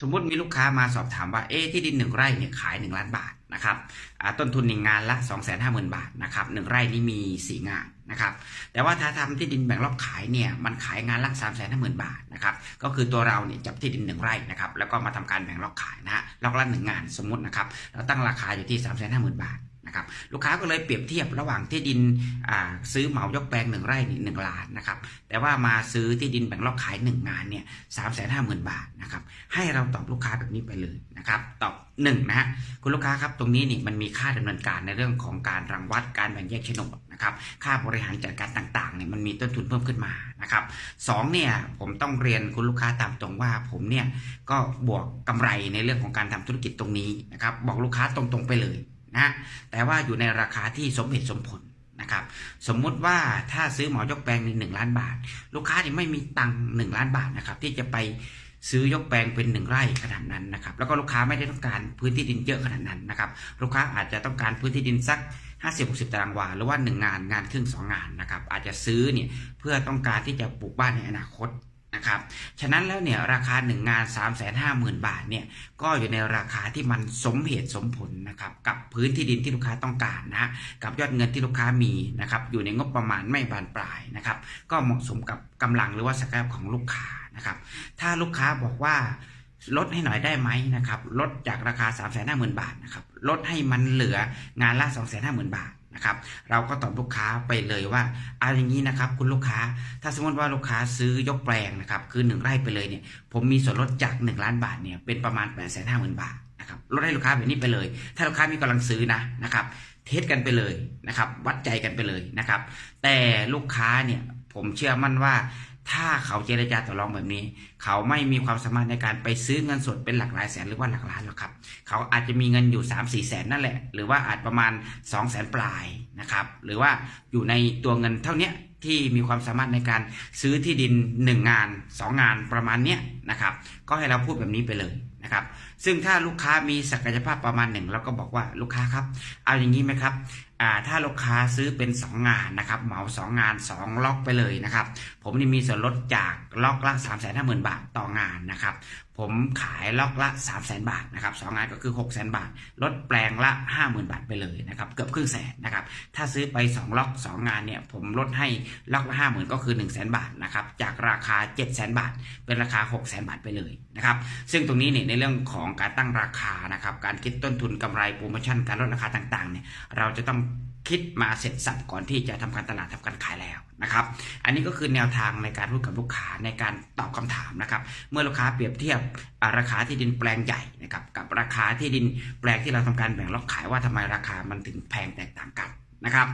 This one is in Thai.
สมมติมีลูกค้ามาสอบถามว่าเอ๊ที่ดินหนึ่งไร่เนี่ยขายหนึ่งล้านบาทนะครับต้นทุนหนึ่งงานละ 2 5 0 0 0 0 บาทนะครับหนึ่งไร่นี่มีสี่งานนะครับแต่ว่าถ้าทำที่ดินแบ่งรอบขายเนี่ยมันขายงานละ 3 5 0 0 0 0 บาทนะครับก็คือตัวเราเนี่ยจับที่ดินหนึ่งไร่นะครับแล้วก็มาทำการแบ่งรอบขายนะฮะรอบละหนึ่งงานสมมตินะครับเราตั้งราคาอยู่ที่ 3 5 0 0 0 0 บาทนะครับลูกค้าก็เลยเปรียบเทียบระหว่างที่ดินอ่าซื้อเหมายกแปลงหนึ่งไร่นี่หนึ่งล้านนะครับแต่ว่ามาซื้อที่ดินแบ่งรอบขายหนึ่งงานเนี่ยสามแสนห้าหมื่นบาทนะครับ ให้เราตอบลูกค้าแบบนี้ไปเลยนะครับตอบหนึ่งนะฮะคุณลูกค้าครับตรงนี้นี่มันมีค่าดำเนินการในเรื่องของการรังวัดการแบ่งแยกโฉนดนะครับค่าบริหารจัดการต่างๆเนี่ยมันมีต้นทุนเพิ่มขึ้นมานะครับสองเนี่ยผมต้องเรียนคุณลูกค้าตามตรงว่าผมเนี่ยก็บวกกำไรในเรื่องของการทำธุรกิจตรงนี้นะครับบอกลูกค้าตรงๆไปเลยนะแต่ว่าอยู่ในราคาที่สมเหตุสมผลนะครับสมมุติว่าถ้าซื้อหมอยกแปลงในหนึ่งล้านบาท ลูกค้าที่ไม่มีตังค์หนึ่งล้านบาทนะครับที่จะไป ซื้อยกแปลงเป็นหนึ่งไร่ขนาดนั้นนะครับ แล้วก็ลูกค้าไม่ได้ต้องการพื้นที่ดินเยอะขนาดนั้นนะครับ ลูกค้าอาจจะต้องการพื้นที่ดินสัก 50-60 ตารางวา หรือว่า 1 งานงานครึ่ง2 งานนะครับ อาจจะซื้อเนี่ยเพื่อต้องการที่จะปลูกบ้านในอนาคตนะครับ ฉะนั้นแล้วเนี่ยราคา 1 งาน 3 5 0 0 0 0 บาทเนี่ยก็อยู่ในราคาที่มันสมเหตุสมผลนะครับกับพื้นที่ดินที่ลูกค้าต้องการนะกับยอดเงินที่ลูกค้ามีนะครับอยู่ในงบประมาณไม่บานปลายนะครับก็เหมาะสมกับกำลังหรือว่าศักยภาพของลูกค้านะครับ ถ้าลูกค้าบอกว่าลดให้หน่อยได้ไหมนะครับลดจากราคา 3 5 0 0 0 0 บาทนะครับลดให้มันเหลืองานละ 2 5 0 0 0 0 บาทนะครับเราก็ตอบลูกค้าไปเลยว่าเอาอย่างนี้นะครับคุณลูกค้า ถ้าสมมติว่าลูกค้าซื้อยกแปลงนะครับคือ 1 ไร่ไปเลยเนี่ยผมมีส่วนลดจาก 1 ล้านบาทเนี่ยเป็นประมาณ 8 5 0 0 0 0 บาทนะครับลดให้ลูกค้าแบบนี้ไปเลย ถ้าลูกค้ามีกำลังซื้อนะนะครับเทสกันไปเลยนะครับวัดใจกันไปเลยนะครับแต่ลูกค้าเนี่ยผมเชื่อมั่นว่า ถ้าเขาเจรจาต่อรองแบบนี้ เขาไม่มีความสามารถในการไปซื้อเงินสดเป็นหลักหลายแสนหรือว่าหลักล้านหรอกครับ เขาอาจจะมีเงินอยู่ 3 4แสนนั่นแหละ หรือว่าอาจประมาณ2แสนปลายนะครับ หรือว่าอยู่ในตัวเงินเท่าเนี้ยที่มีความสามารถในการซื้อที่ดิน 1 งาน 2 งานประมาณเนี้ยนะครับ ก็ให้เราพูดแบบนี้ไปเลยนะครับ ซึ่งถ้าลูกค้ามีศักยภาพประมาณหนึ่งเราก็บอกว่าลูกค้าครับ เอาอย่างนี้ไหมครับถ้าลูกค้าซื้อเป็น 2 งานนะครับเหมา 2 งาน 2 ล็อกไปเลยนะครับ ผมนี่มีส่วนลดจากล็อกละ 3 5 0 0 0 0 บาทต่องานนะครับ ผมขายล็อกละ 3 0 0 0 0 0 บาทนะครับสองงานก็คือ6 0 0 0 0 0 บาท ลดแปลงละ 50,000 บาทไปเลยนะครับ เกือบครึ่งแสนนะครับ ถ้าซื้อไป 2 ล็อก 2 งานเนี่ยผมลดให้ล็อกละ 50,000 ก็คือ 1 0 0 0 0 0 บาทนะครับ จากราคา 7 0 0 0 0 0 บาท เป็นราคา 6 0 0 0 0 0 บาทไปเลยนะครับ ซึ่งตรงนี้เนี่ยในเรื่องของการตั้งราคานะครับ การคิดต้นทุนกำไรโปรโมชั่นการลดราคาต่างๆเนี่ยเราจะต้องคิดมาเสร็จสับก่อนที่จะทำการตลาดทำการขายแล้วนะครับ อันนี้ก็คือแนวทางในการพูดกับลูกค้าในการตอบคำถามนะครับ เมื่อลูกค้าเปรียบเทียบราคาที่ดินแปลงใหญ่นะครับกับราคาที่ดินแปลงที่เราทำการแบ่งล็อกขายว่าทำไมราคามันถึงแพงแตกต่างกันนะครับ